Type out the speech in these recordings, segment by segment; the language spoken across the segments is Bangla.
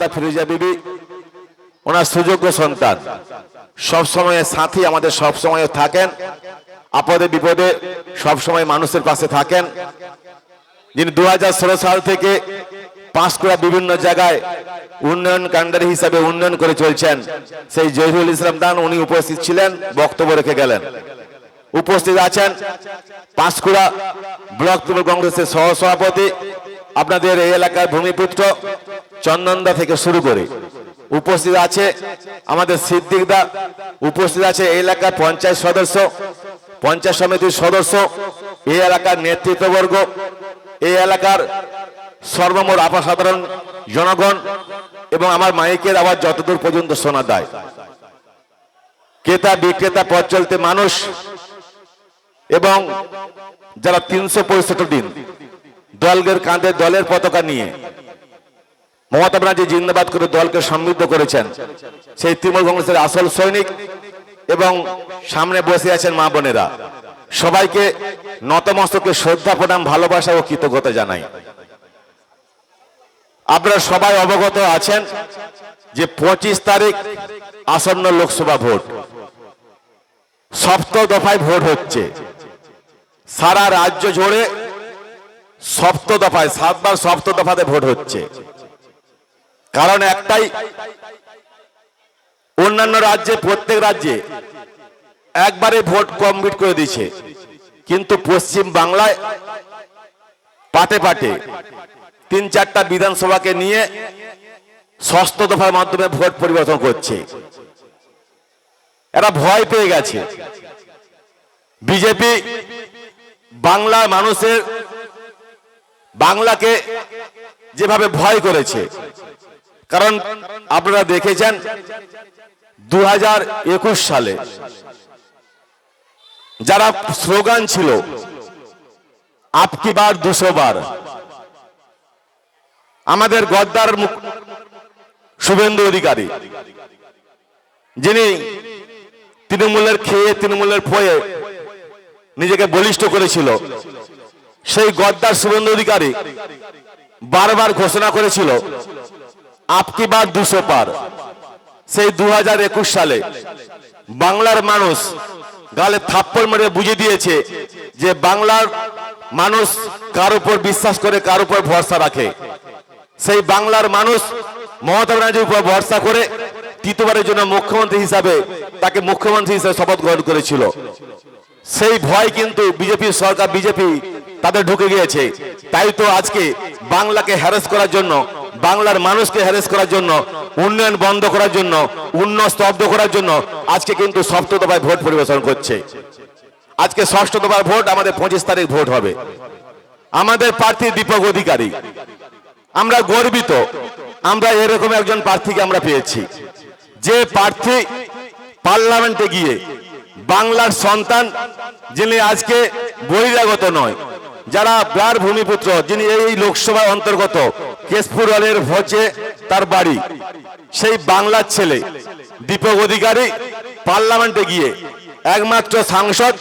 মাতা ফিরোজা বিবি, ওনার সুযোগ্য সন্তান। সব সময় সাথী আমাদের সব সময় থাকেন, আপদে বিপদে সব সময় মানুষের পাশে থাকেন। যিনি দু সাল থেকে পাঁশকুড়া বিভিন্ন জায়গায় উন্নয়ন কাণ্ডারি হিসাবে উন্নয়ন করে চলছেন, সেই জহিরুল ইসলাম দান উনি উপস্থিত ছিলেন, বক্তব্য রেখে গেলেন। উপস্থিত আছেন পাঁশকুড়া ব্লক তৃণমূল কংগ্রেসের সহসভাপতি আপনাদের এই এলাকার ভূমিপুত্র চন্দনদা থেকে শুরু করে উপস্থিত আছে আমাদের সিদ্দিকদা উপস্থিত আছে এই এলাকার পঞ্চায়েত সদস্য, পঞ্চায়েত সমিতির সদস্য, এই এলাকার নেতৃত্ববর্গ, এই এলাকার সর্বমোট আপাসাধারণ জনগণ এবং আমার মাইকের আওয়াজ যতদূর পর্যন্ত শোনা দেয় ক্রেতা, বিক্রেতা, পথ চলতে মানুষ এবং যারা তিনশো পঁয়ষট্টি দিন দলের কাঁধে দলের পতাকা নিয়ে। মমতা ব্যানার্জি জিন্দাবাদ করে দলকে সমৃদ্ধ করেছেন। সেই তৃণমূল কংগ্রেসের আসল সৈনিক এবং সামনে বসে আছেন মা বোনেরা। সবাইকে নতমস্তকে শ্রদ্ধা প্রণাম, ভালোবাসা ও কৃতজ্ঞতা জানাই। আপনারা সবাই অবগত আছেন যে পঁচিশ তারিখ আসন্ন লোকসভা ভোট। সপ্ত দফায় ভোট হচ্ছে। সারা রাজ্য জুড়ে সপ্ত দফায় সাতবার সপ্ত দফাতে ভোট হচ্ছে। কারণ একটাই, অন্যান্য রাজ্যে, প্রত্যেক রাজ্যে একবারে ভোট কমপ্লিট করে দিয়েছে। কিন্তু পশ্চিম বাংলায় পাটে পাটে তিন চারটা বিধানসভাকে নিয়ে ষষ্ঠ দফার মাধ্যমে ভোট পরিবর্তন করছে। এরা ভয় পেয়ে গেছে। বিজেপি বাংলার মানুষের বাংলাকে যেভাবে ভয় করেছে। কারণ আপনারা দেখেছেন দু হাজার একুশ সালে যারা স্লোগান ছিল আপকি বার দুশো বার। আমাদের গদ্দার শুভেন্দু অধিকারী, যিনি তৃণমূলের খেয়ে, তৃণমূলের ফয়ে নিজেকে বলিষ্ঠ করেছিল। সেই গদ্দার শুভেন্দু অধিকারী বারবার ঘোষণা করেছিল আপকি বার দুশো পার। সেই দু হাজার একুশ সালে বাংলার মানুষ গালে থাপ্পড় মেরে বুঝে দিয়েছে যে বাংলার মানুষ কার উপর বিশ্বাস করে, কার উপর ভরসা রাখে। সেই বাংলার মানুষ মমতা ব্যানার্জির উপর ভরসা করে তৃতীয়বারের জন্য মুখ্যমন্ত্রী হিসাবে তাকে মুখ্যমন্ত্রী হিসাবে শপথ গ্রহণ করেছিল। সেই ভয় কিন্তু বিজেপি সরকার, বিজেপি তাদের ঢুকে গিয়েছে। তাই তো আজকে বাংলাকে হ্যারেস করার জন্য, বাংলার মানুষকে হ্যারেস করার জন্য, উন্নয়ন বন্ধ করার জন্য, উন্নয়ন স্তব্ধ করার জন্য আজকে কিন্তু সপ্ত দফায় ভোট পরিবেশন করছে। আজকে ষষ্ঠ দফার ভোট আমাদের পঁচিশ তারিখ ভোট হবে। আমাদের প্রার্থী দীপক অধিকারী। আমরা গর্বিত। আমরা এরকম একজন প্রার্থীকে আমরা পেয়েছি। যে প্রার্থী পার্লামেন্টে গিয়ে বাংলার সন্তান, যিনি আজকে বহিরাগত নয় যারা ব্লার ভূমিপুত্র, যিনি এই লোকসভার অন্তর্গত কেশপুরের ভোজে তার বাড়ি, সেই বাংলার ছেলে, দীপক অধিকারী, পার্লামেন্টে গিয়ে একমাত্র সাংসদ,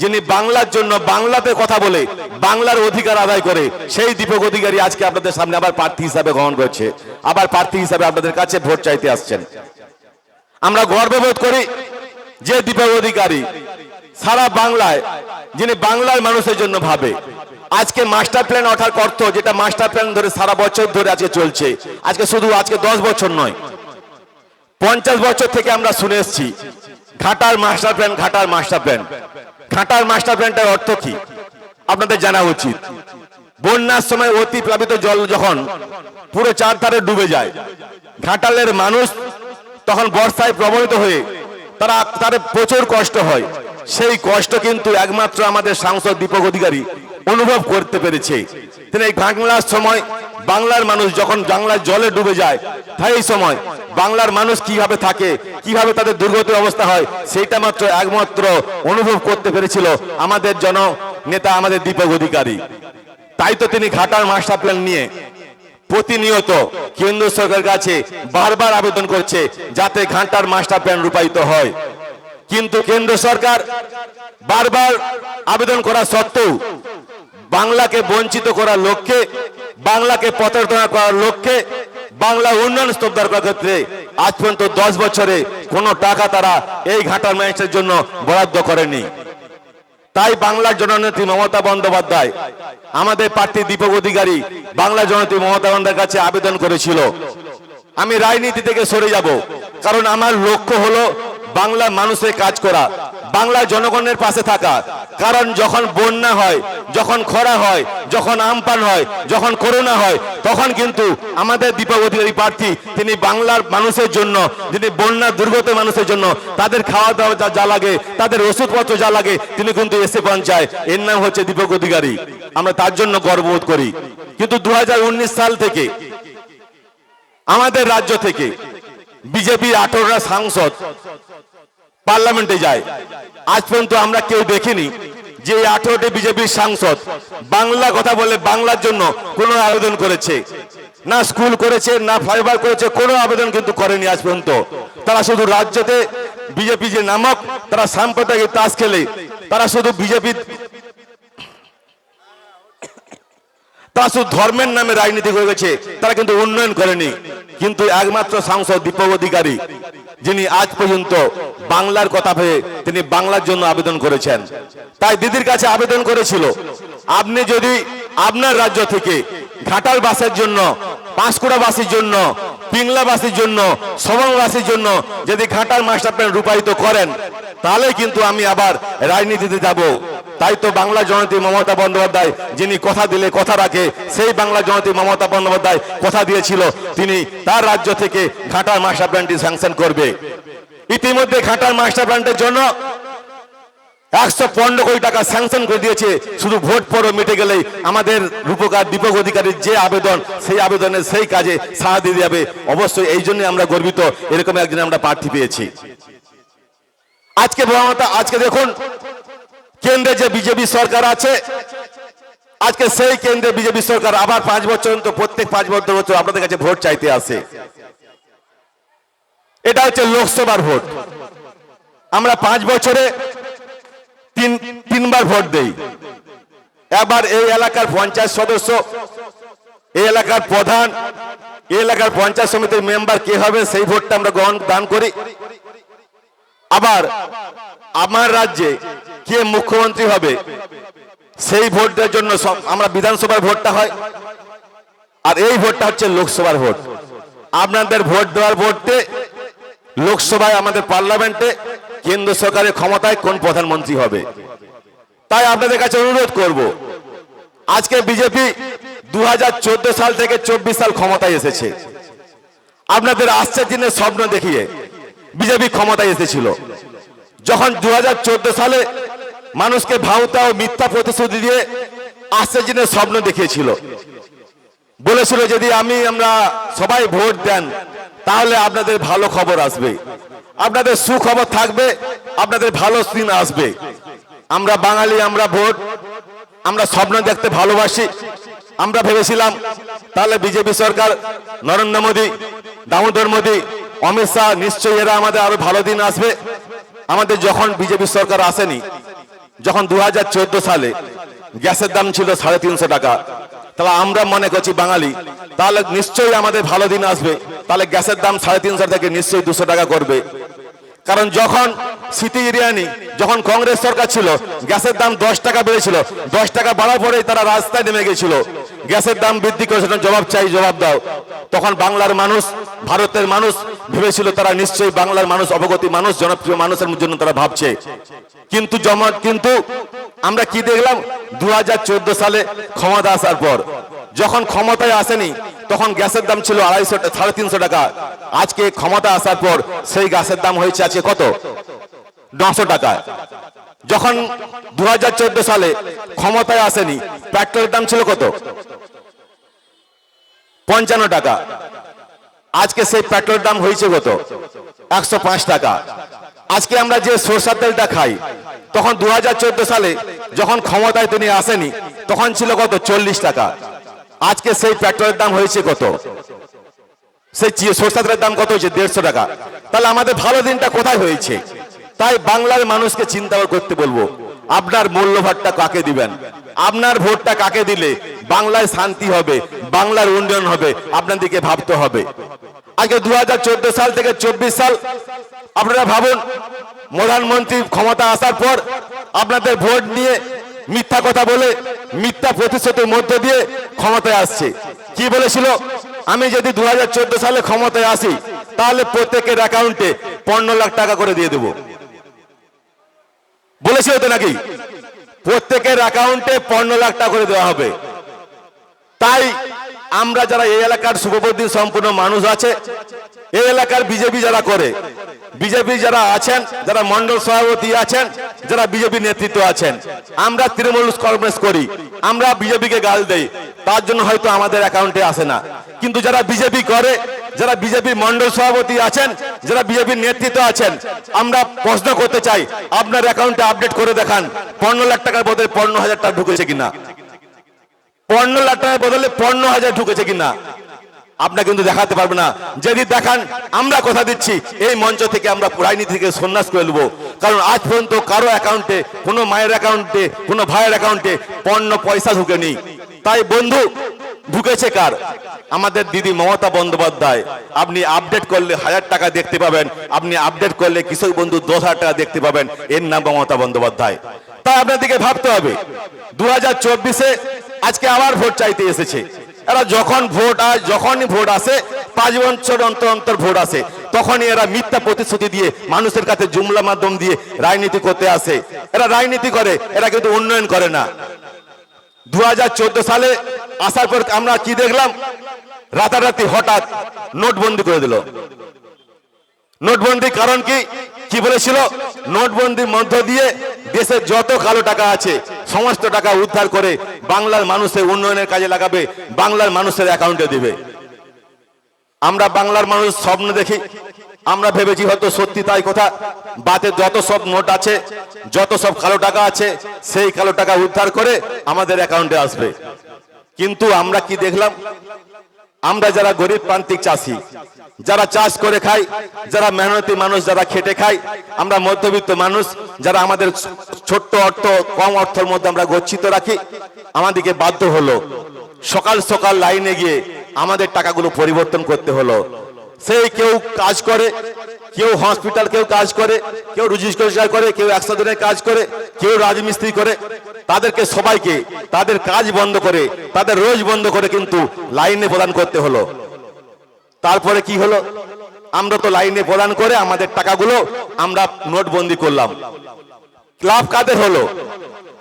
যিনি বাংলার জন্য বাংলাতে কথা বলে, বাংলার অধিকার আদায় করে, সেই দীপক অধিকারী আজকে আপনাদের সামনে আবার প্রার্থী হিসাবে গ্রহণ করছে। আবার প্রার্থী হিসাবে আপনাদের কাছে ভোট চাইতে আসছেন। আমরা গর্ববোধ করি যে দীপক অধিকারী সারা বাংলায়, যিনি বাংলার মানুষের জন্য ভাবে। আজকে মাস্টার প্ল্যান ওঠার অর্থ, যেটা মাস্টার প্ল্যান ধরে সারা বছর ধরে আজকে চলছে। আজকে শুধু আজকে দশ বছর নয়, পঞ্চাশ বছর থেকে আমরা শুনে এসেছি ঘাটার মাস্টার প্ল্যান ঘাটার মাস্টার প্ল্যান ঘাটার মাস্টার প্ল্যানটার অর্থ কি? আপনাদের জানা উচিত। বন্যার সময় অতি প্লাবিত জল যখন পুরো চারধারে ডুবে যায়, ঘাটালের মানুষ তখন বর্ষায় প্রবলিত হয়ে তারা, তাদের প্রচুর কষ্ট হয়। সেই কষ্ট কিন্তু একমাত্র আমাদের সাংসদ দীপক অধিকারী অনুভব করতে পেরেছে। তিনি এই বাংলার সময় বাংলার মানুষ যখন বাংলার জলে ডুবে যায়, তাই এই সময় বাংলার মানুষ কীভাবে থাকে, কীভাবে তাদের দুর্গতি অবস্থা হয়, সেইটা মাত্র একমাত্র অনুভব করতে পেরেছিল আমাদের জন নেতা আমাদের দীপক অধিকারী। তাই তো তিনি ঘাটার মাস্টার প্ল্যান নিয়ে প্রতিনিয়ত কেন্দ্র সরকারের কাছে বারবার আবেদন করছে যাতে ঘাটার মাস্টার প্ল্যান রূপায়িত হয়। কিন্তু কেন্দ্র সরকার বারবার আবেদন করা সত্ত্বেও বাংলাকে বঞ্চিত করার লক্ষ্যে, বাংলাকে প্রতারণা করার লক্ষ্যে, বাংলা উন্নয়ন স্তব্ধ করার ক্ষেত্রে আজ পর্যন্ত দশ বছরে কোনো টাকা তারা এই ঘাটার ম্যাচের জন্য বরাদ্দ করেনি। তাই বাংলার জননেত্রী মমতা বন্দ্যোপাধ্যায়, আমাদের প্রার্থী দীপক অধিকারী বাংলা জননেত্রী মমতা বন্দ্যোপাধ্যায়ের কাছে আবেদন করেছিল। আমি রাজনীতি থেকে সরে যাব, কারণ আমার লক্ষ্য হলো বাংলা মানুষের কাজ করা, বাংলা জনগণের পাশে থাকা। কারণ যখন বন্যা হয়, যখন খরা হয়, যখন আমপান হয়, যখন করোনা হয়, তখন কিন্তু আমাদের দীপক অধিকারী প্রার্থী, তিনি বাংলার মানুষের জন্য যিনি বন্যা দুর্গত মানুষের জন্য, তাদের খাওয়া দাওয়া যা- লাগে, তাদের ওষুধপত্র যা লাগে, তিনি কিন্তু এসে পৌঁছায়। এর নাম হচ্ছে দীপক অধিকারী। আমরা তার জন্য গর্ববোধ করি। কিন্তু দু হাজার উনিশ সাল থেকে, আমাদের রাজ্য থেকে বিজেপি আঠারোটা সাংসদ পার্লামেন্টে যায়। আজ পর্যন্ত আমরা কেউ দেখিনি যে আঠারোটি বিজেপির সাংসদ বাংলা কথা বলে বাংলার জন্য কোনো আবেদন করেছে। না স্কুল করেছে, না ফাইবার করেছে, কোনো আবেদন কিন্তু করেনি আজ পর্যন্ত। তারা শুধু রাজ্যতে বিজেপি যে নামক, তারা সাম্প্রদায়িক তাস খেলে, তারা শুধু বিজেপি তারা শুধু ধর্মের নামে রাজনীতি হয়ে গেছে, তারা কিন্তু উন্নয়ন করেনি। কিন্তু একমাত্র সাংসদ দীপক অধিকারী, যিনি আজ পর্যন্ত বাংলার কথা ভেবে তিনি বাংলার জন্য আবেদন করেছেন। তাই দিদির কাছে আবেদন করেছিল, আপনি যদি আপনার রাজ্য থেকে ঘাটাল বাসের জন্য, পাঁশকুড়া বাসের জন্য পিংলাবাসীর জন্য সবংবাসীর জন্য যদি ঘাটাল মাস্টার প্ল্যান রূপায়িত করেন, তাহলে কিন্তু আমি আবার রাজনীতিতে যাব। তাই তো বাংলা জনতী মমতা বন্দ্যোপাধ্যায় যিনি কথা দিলে কথা রাখে, সেই বাংলা জনতী মমতা বন্দ্যোপাধ্যায় কথা দিয়েছিল। তিনি তার রাজ্য থেকে ঘাটাল মাস্টার প্ল্যানটি স্যাংশন করবে। ইতিমধ্যে ঘাটাল মাস্টার প্ল্যান্টের জন্য একশো পনেরো কোটি টাকা স্যাংশন করে দিয়েছে। শুধু ভোট পরও মিটে গেলেই আমাদের রূপকার, দীপক অধিকারীর যে আবেদন, সেই আবেদনের সেই কাজে সাড়া দিয়ে যাবে অবশ্যই এই জন্য আমরা গর্বিত। এরকম একজন আমরা প্রার্থী পেয়েছি। আজকে আজকে দেখুন কেন্দ্রে যে বিজেপি সরকার আছে, আজকে সেই কেন্দ্রে বিজেপি সরকার আবার পাঁচ বছর তো প্রত্যেক পাঁচ বছর বছর আপনাদের কাছে ভোট চাইতে আসে। এটা হচ্ছে লোকসভার ভোট। আমরা পাঁচ বছরে তিন, তিনবার ভোট দেই। এবার এই এলাকার পঞ্চায়েত সদস্য, এই এলাকার প্রধান, এই এলাকার পঞ্চায়েত সমিতির মেম্বার কে হবে, সেই ভোটটা আমরা গ্রহণ, দান করি। আবার আমার রাজ্যে কে মুখ্যমন্ত্রী হবে? সেই ভোটের জন্য আমরা বিধানসভার ভোটটা হয়। আর এই ভোটটা হচ্ছে লোকসভার ভোট। আপনাদের ভোট দেওয়ার ভোটে লোকসভায় আমাদের পার্লামেন্টে কেন্দ্র সরকারের ক্ষমতায় কোন প্রধানমন্ত্রী হবে? তাই আপনাদের কাছে অনুরোধ করব, আজকে বিজেপি দু হাজার চোদ্দ সাল থেকে চব্বিশ সাল ক্ষমতায় এসেছে। আপনাদের আসছে দিনের স্বপ্ন দেখিয়ে বিজেপি ক্ষমতায় এসেছিল। যখন দু হাজার চোদ্দ সালে মানুষকে ভাওতা ও মিথ্যা প্রতিশ্রুতি দিয়ে দিনের স্বপ্ন দেখিয়েছিল। বলেছিল, যদি আমি আমরা সবাই ভোট দেন, তাহলে আপনাদের ভালো খবর আসবে। আপনাদের সুখবর থাকবে, আপনাদের ভালো দিন আসবে। আমরা বাঙালি, আমরা ভোট, আমরা স্বপ্ন দেখতে ভালোবাসি। আমরা ভেবেছিলাম, তাহলে বিজেপি সরকার, নরেন্দ্র মোদী, দামোদর মোদী, অমিত শাহ, নিশ্চয়ই এরা আমাদের আরও ভালো দিন আসবে। আমাদের যখন বিজেপি সরকার আসেনি যখন দু হাজার চোদ্দ সালে গ্যাসের দাম ছিল সাড়ে তিনশো টাকা, তাহলে আমরা মনে করছি বাঙালি, তাহলে নিশ্চয়ই আমাদের ভালো দিন আসবে, তাহলে গ্যাসের দাম সাড়ে তিনশো থেকে নিশ্চয়ই দুশো টাকা করবে। কারণ যখন সিটি ইরিয়ানি যখন কংগ্রেস সরকার ছিল, গ্যাসের দাম দশ টাকা বেড়েছিল। দশ টাকা বাড়ার পরেই তারা রাস্তায় নেমে গেছিল। গ্যাসের দাম বৃদ্ধি করে সেটা জবাব চাই, জবাব দাও। তখন বাংলার মানুষ, ভারতের মানুষ ভেবেছিল তারা নিশ্চয়ই বাংলার মানুষ, অবগতি মানুষ, জনপ্রিয় মানুষের জন্য তারা ভাবছে। কিন্তু জমা কিন্তু আমরা কি দেখলাম? দু হাজার চোদ্দ সালে ক্ষমতা আসার পর। যখন ক্ষমতায় আসেনি, তখন গ্যাসের দাম ছিল আড়াইশো সাড়ে তিনশো টাকা। আজকে ক্ষমতা আসার পর সেই গ্যাসের দাম হয়েছে আজকে কত? নশো টাকা। যখন দু হাজার চোদ্দ সালে ক্ষমতায় আসেনি, পেট্রোলের দাম ছিল কত? পঞ্চান্ন টাকা। আজকে সেই পেট্রোলের দাম হয়েছে কত? একশো পাঁচ টাকা। আজকে আমরা যে সরষার তেলটা খাই, তখন দু হাজার চোদ্দ সালে যখন ক্ষমতায় তিনি আসেনি, তখন ছিল কত? চল্লিশ টাকা। আজকে সেই পেট্রোলের দাম হয়েছে কত? সেই সরষা দাম কত হয়েছে? দেড়শো টাকা। তাহলে আমাদের ভালো দিনটা কোথায় হয়েছে? তাই বাংলার মানুষকে চিন্তা করতে বলব, আপনার মূল্যভারটা কাকে দিবেন? আপনার ভোটটা কাকে দিলে বাংলায় শান্তি হবে, বাংলার উন্নয়ন হবে আপনাদেরকে ভাবতে হবে। আগে দু হাজার চোদ্দ সাল থেকে চব্বিশ সাল, আপনারা ভাবুন, প্রধানমন্ত্রী ক্ষমতা আসার পর আপনাদের ভোট নিয়ে মিথ্যা কথা বলে মিথ্যা প্রতিশ্রুতির মধ্য দিয়ে ক্ষমতায় আসছে। কি বলেছিল? আমি যদি দু হাজার চোদ্দ সালে ক্ষমতায় আসি, তাহলে প্রত্যেকের অ্যাকাউন্টে পনেরো লাখ টাকা করে দিয়ে দেবো। বলেছিল তো নাকি? প্রত্যেকের অ্যাকাউন্টে পনেরো লাখ টাকা করে দেওয়া হবে। তাই আমরা যারা এই এলাকার শুভবর্তী সম্পূর্ণ মানুষ আছে, এই এলাকার বিজেপি যারা করে, বিজেপি যারা আছেন, যারা মন্ডল সভাপতি আছেন, যারা বিজেপি নেতৃত্ব আছেন, আমরা তৃণমূল কংগ্রেস করি, আমরা বিজেপিকে গাল দেই, তার জন্য হয়তো আমাদের অ্যাকাউন্টে আসে না। কিন্তু যারা বিজেপি করে, যারা বিজেপি মন্ডল সভাপতি আছেন, যারা বিজেপির নেতৃত্ব আছেন, আমরা প্রশ্ন করতে চাই, আপনার অ্যাকাউন্টে আপডেট করে দেখান, পনেরো লাখ টাকার বদলে পনেরো হাজার টাকা ঢুকেছে কিনা? পনেরো লাখ টাকার বদলে পনেরো হাজার ঢুকেছে কিনা? আপনার কিন্তু দেখাতে পারবে না। যদি দেখান, আমরা কথা দিচ্ছি, এই মঞ্চ থেকে আমরা রাজনীতি থেকে সন্ন্যাস করে নেব। কারণ আজ পর্যন্ত কারও অ্যাকাউন্টে, কোনো মায়ের অ্যাকাউন্টে, কোনো ভাইয়ের অ্যাকাউন্টে পণ্য পয়সা ঢুকেনি। তাই বন্ধু, ঢুকেছে কার? আমাদের দিদি মমতা বন্দ্যোপাধ্যায়। আপনি আপডেট করলে হাজার টাকা দেখতে পাবেন। আপনি আপডেট করলে কৃষক বন্ধু দশ হাজার টাকা দেখতে পাবেন। এর নাম মমতা বন্দ্যোপাধ্যায়। তাই আপনাদেরকে ভাবতে হবে দু হাজার চব্বিশে আজকে আবার ভোট চাইতে এসেছে। এরা যখন ভোট আস যখনই ভোট আসে, পাঁচ বছর অন্তর অন্তর ভোট আসে, তখনই এরা মিথ্যা প্রতিশ্রুতি দিয়ে মানুষের কাছে জুমলা মাধ্যম দিয়ে রাজনীতি করতে আসে। এরা রাজনীতি করে, এরা কিন্তু উন্নয়ন করে না। দু হাজার চোদ্দ সালে আসার পর আমরা কি দেখলাম? রাতারাতি হঠাৎ নোটবন্দি করে দিল। নোটবন্দি কারণ কি? কি বলেছিল? নোটবন্দির মধ্য দিয়ে দেশের যত কালো টাকা আছে সমস্ত টাকা উদ্ধার করে বাংলার মানুষের উন্নয়নের কাজে লাগাবে, বাংলার মানুষের অ্যাকাউন্টে দিবে। আমরা বাংলার মানুষ স্বপ্ন দেখি, আমরা ভেবেছি হয়তো সত্যি তাই কথা, বাতে যত সব নোট আছে, যত সব কালো টাকা আছে, সেই কালো টাকা উদ্ধার করে আমাদের অ্যাকাউন্টে আসবে। কিন্তু আমরা কি দেখলাম? আমরা যারা গরিব প্রান্তিক চাষি, যারা চাষ করে খাই, যারা মেহনতি মানুষ, যারা খেটে খাই, আমরা মধ্যবিত্ত মানুষ, যারা আমাদের ছোট্ট অর্থ, কম অর্থের মধ্যে আমরা গচ্ছিত রাখি, আমাদেরকে বাধ্য হলো, সকাল সকাল লাইনে গিয়ে আমাদের টাকাগুলো পরিবর্তন করতে হলো। সেই কেউ কাজ করে কেউ হসপিটাল কেউ কাজ করে, কেউ রুজি করে, কেউ একশো দিনের কাজ করে, কেউ রাজমিস্ত্রি করে, তাদেরকে সবাইকে তাদের কাজ বন্ধ করে, তাদের রোজ বন্ধ করে কিন্তু লাইনে প্রদান করতে হলো। তারপরে কি হলো? আমরা তো লাইনে প্রদান করে আমাদের টাকাগুলো আমরা নোটবন্দি করলাম। লাভ কাদের হলো?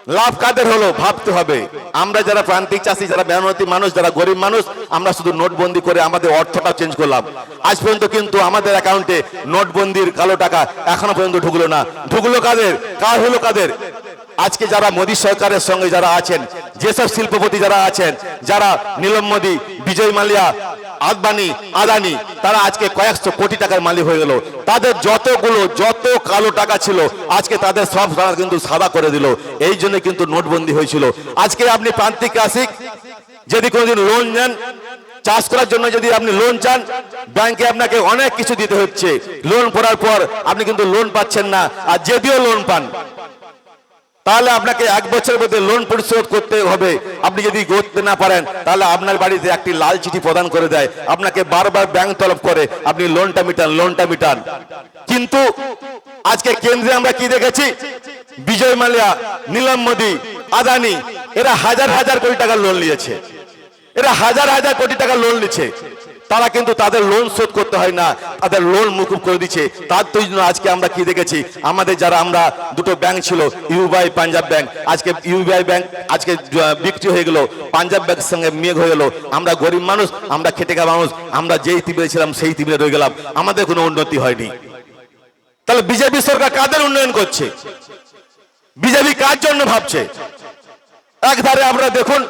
লাভ কাদের হলো ভাবতে হবে। আমরা যারা প্রান্তিক চাষি, যারা মেহনতি মানুষ, যারা গরিব মানুষ, আমরা শুধু নোটবন্দি করে আমাদের অর্থটা চেঞ্জ করলাম। আজ পর্যন্ত কিন্তু আমাদের অ্যাকাউন্টে নোটবন্দির কালো টাকা এখনও পর্যন্ত ঢুকলো না। ঢুকলো কাদের? কার হলো কাদের? আজকে যারা মোদী সরকারের সঙ্গে যারা আছেন, যেসব শিল্পপতি যারা আছেন, যারা নীলম মোদী, বিজয় মালিয়া আদবানি, আদানি, তারা আজকে কয়েকশো কোটি টাকার মালিক হয়ে গেল। তাদের যতগুলো, যত কালো টাকা ছিল, আজকে তাদের সব তারা কিন্তু সাদা করে দিল। এই জন্য কিন্তু নোটবন্দি হয়েছিল। আজকে আপনি প্রান্তিক আসিক যদি কোনোদিন লোন নেন, চাষ করার জন্য যদি আপনি লোন চান ব্যাংকে আপনাকে অনেক কিছু দিতে হচ্ছে। লোন পড়ার পর আপনি কিন্তু লোন পাচ্ছেন না, আর যদিও লোন পান তাহলে আপনাকে এক বছরের মধ্যে লোন পরিশোধ করতে হবে। আপনি যদি করতে না পারেন, তাহলে আপনার বাড়িতে একটি লাল চিঠি প্রদান করে দেয়। আপনাকে বারবার ব্যাংক তলব করে আপনি লোনটা মিটান লোনটা মিটান। কিন্তু আজকে কেন্দ্রে আমরা কি দেখেছি? বিজয় মালিয়া, নীলম মোদী, আদানি, এরা হাজার হাজার কোটি টাকার লোন নিয়েছে। এরা হাজার হাজার কোটি টাকা লোন নিচ্ছে তারা কিন্তু তাদের লোন শোধ করতে হয় না, তাদের লোন মুকুব করে দিচ্ছে। তার জন্য আজকে আমরা কি দেখেছি? আমাদের যারা আমরা দুটো ব্যাংক ছিল ইউবিআই পাঞ্জাব ব্যাংক আজকে ইউবিআই ব্যাংক আজকে বিক্রি হয়ে গেল পাঞ্জাব ব্যাংকের সঙ্গে মেঘ হয়ে গেল। আমরা গরিব মানুষ, আমরা খেটে খাওয়া মানুষ, আমরা যেই তিবিরে ছিলাম, সেই তিবিরে রয়ে গেলাম। আমাদের কোনো উন্নতি হয়নি। তাহলে বিজেপি সরকার কাদের উন্নয়ন করছে? বিজেপি কার জন্য ভাবছে? একধারে আমরা দেখুন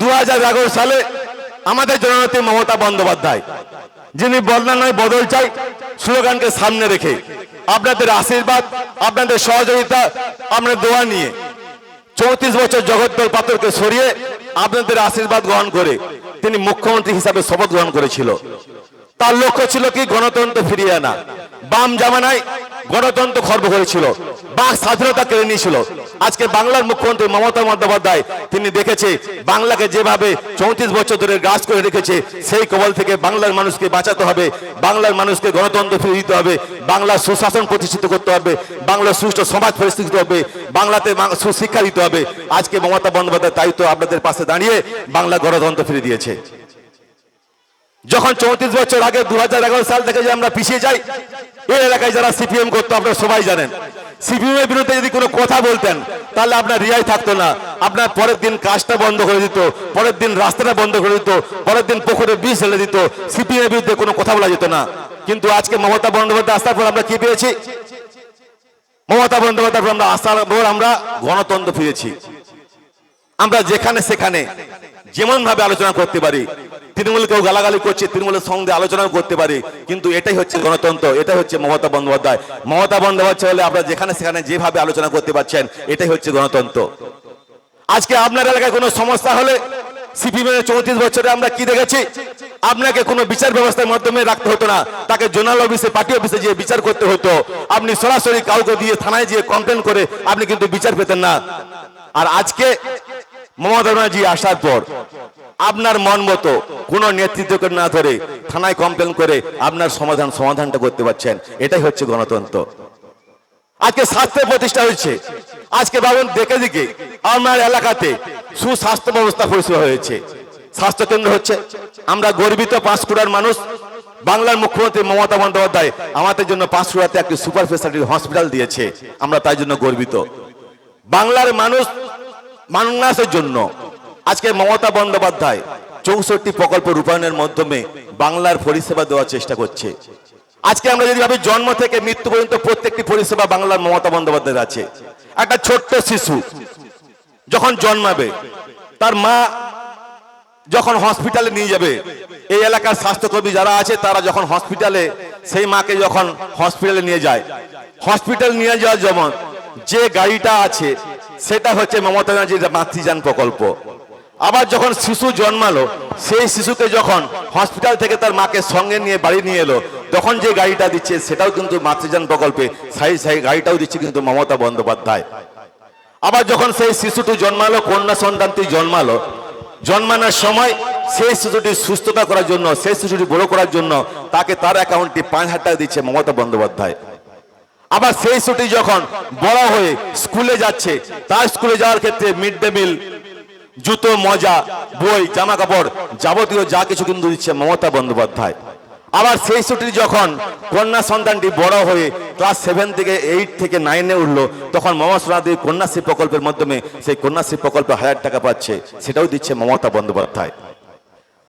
দু হাজার এগারো সালে আমাদের জননেত্রী মমতা বন্দ্যোপাধ্যায়। যিনি বদলা নয়, বদল চাই, স্লোগানকে সামনে রেখে। আপনাদের আশীর্বাদ, আপনাদের সহযোগিতা, আপনার দোয়া নিয়ে চৌত্রিশ বছর জগদ্দল পাথরকে সরিয়ে আপনাদের আশীর্বাদ গ্রহণ করে তিনি মুখ্যমন্ত্রী হিসাবে শপথ গ্রহণ করেছিল। তার লক্ষ্য ছিল কি? গণতন্ত্র ফিরিয়ে আনা। বাম জামানায় গণতন্ত্র খর্ব করেছিল। বাক স্বাধীনতা কেড়ে নিয়েছিল। আজকে বাংলার মুখ্যমন্ত্রী মমতা বন্দ্যোপাধ্যায়, তিনি দেখেছে, বাংলাকে যেভাবে চৌত্রিশ বছর ধরে গ্রাস করে রেখেছে, সেই কবল থেকে বাংলার মানুষকে বাঁচাতে হবে। বাংলার মানুষকে গণতন্ত্র ফিরিয়ে দিতে হবে। বাংলার সুশাসন প্রতিষ্ঠিত করতে হবে। বাংলার সুষ্ঠু সমাজ প্রতিষ্ঠিত হবে। বাংলাতে সুশিক্ষা দিতে হবে। আজকে মমতা বন্দ্যোপাধ্যায় তাই তো আপনাদের পাশে দাঁড়িয়ে বাংলা গণতন্ত্র ফিরে দিয়েছে। যখন চৌত্রিশ বছর আগে দুহাজার এগারো সাল থেকে যে আমরা পিছিয়ে যাই, এই এলাকায় যারা সিপিএম করতো, আপনারা সবাই জানেন। সিপিএম এর বিরুদ্ধে যদি কোনো কথা বলতেন, তাহলে আপনার রিয়াই থাকতো না। আপনার পরের দিন কাজটা বন্ধ করে দিত, পরের দিন রাস্তাটা বন্ধ করে দিত, পরের দিন পুকুরে বিষ ঢেলে দিত। সিপিএম এর বিরুদ্ধে কোনো কথা বলা যেত না। কিন্তু আজকে মমতা বন্দ্যোপাধ্যায় আসার পর আমরা কি পেয়েছি? মমতা বন্দ্যোপাধ্যায় পর আমরা আসার পর আমরা গণতন্ত্র ফিরেছি। আমরা যেখানে সেখানে যেমন ভাবে আলোচনা করতে পারি তৃণমূল কেউ গালাগালি করছে, তৃণমূলের সঙ্গে আলোচনা করতে পারি। কিন্তু এটাই হচ্ছে গণতন্ত্র, এটাই হচ্ছে মমতা বন্দ্যোপাধ্যায়। মমতা বন্দ্যোপাধ্যায় হলে আপনারা যেখানে সেখানে যেভাবে আলোচনা করতে পারছেন, এটাই হচ্ছে গণতন্ত্র। আজকে আপনার এলাকায় কোনো সমস্যা হলে সিপিএম এর চৌত্রিশ বছরে আমরা কি দেখেছি? আপনাকে কোনো বিচার ব্যবস্থার মাধ্যমে রাখতে হতো না। তাকে জোনাল অফিসে, পার্টি অফিসে গিয়ে বিচার করতে হতো। আপনি সরাসরি কাউকে দিয়ে থানায় গিয়ে কমপ্লেন করে আপনি কিন্তু বিচার পেতেন না। আর আজকে মমতা ব্যানার্জি আসার পর আপনার মন মতো কোনো নেতৃত্বকে না ধরে থানায় কমপ্লেন করে আপনার সমাধান, সমাধানটা করতে পারছেন। এটাই হচ্ছে গণতন্ত্র। আজকে স্বাস্থ্যের প্রতিষ্ঠা হয়েছে। আজকে ভাবুন, দেখে দিকে আমার এলাকাতে সুস্বাস্থ্য ব্যবস্থা পরিষেবা হয়েছে। স্বাস্থ্য কেন্দ্র হচ্ছে। আমরা গর্বিত পাঁশকুড়ার মানুষ। বাংলার মুখ্যমন্ত্রী মমতা বন্দ্যোপাধ্যায় আমাদের জন্য পাঁশকুড়াতে একটি সুপার স্পেশালিটি হসপিটাল দিয়েছে। আমরা তাই জন্য গর্বিত। বাংলার মানুষ মানুষের জন্য আজকে মমতা বন্দ্যোপাধ্যায় চৌষট্টি প্রকল্প রূপায়ণের মাধ্যমে বাংলার পরিষেবা দেওয়ার চেষ্টা করছে। আজকে আমরা যদি ভাবি, জন্ম থেকে মৃত্যু পর্যন্ত প্রত্যেকটি পরিষেবা বাংলার মমতা বন্দ্যোপাধ্যায়ের আছে। একটা ছোট্ট শিশু যখন জন্মাবে, তার মা যখন হসপিটালে নিয়ে যাবে, এই এলাকার স্বাস্থ্যকর্মী যারা আছে, তারা যখন হসপিটালে, সেই মাকে যখন হসপিটালে নিয়ে যায়। হসপিটাল নিয়ে যাওয়ার যেমন যে গাড়িটা আছে, সেটা হচ্ছে মমতা ব্যানার্জির মাতৃযান প্রকল্প। আবার যখন শিশু জন্মালো, সেই শিশুকে যখন হসপিটাল থেকে তার মাকে সঙ্গে নিয়ে বাড়ি নিয়ে এলো, তখন যে গাড়িটা দিচ্ছে সেটাও কিন্তু মাতৃযান প্রকল্পে সেই সেই গাড়িটাও দিচ্ছে কিন্তু মমতা বন্দ্যোপাধ্যায়। আবার যখন সেই শিশুটি জন্মালো, কন্যা সন্তানটি জন্মালো, জন্মানোর সময় সেই শিশুটি সুস্থতা করার জন্য, সেই শিশুটি বড় করার জন্য তাকে তার অ্যাকাউন্টে পাঁচ হাজার টাকা দিচ্ছে মমতা বন্দ্যোপাধ্যায়। আবার সেই শিশুটি যখন বড় হয়ে স্কুলে যাচ্ছে, তার স্কুলে যাওয়ার ক্ষেত্রে মিড ডে মিল জুতো, মজা, বই জামা কাপড় যাবতীয় যা কিছু কিন্তু দিচ্ছে মমতা বন্দ্যোপাধ্যায়। আবার সেই ছুটির যখন কন্যা সন্তানটি বড় হয়ে ক্লাস সেভেন থেকে এইট থেকে নাইনে উঠল, তখন মমতা সোনাদি কন্যাশ্রী প্রকল্পের মাধ্যমে সেই কন্যাশ্রী প্রকল্পে হাজার টাকা পাচ্ছে, সেটাও দিচ্ছে মমতা বন্দ্যোপাধ্যায়।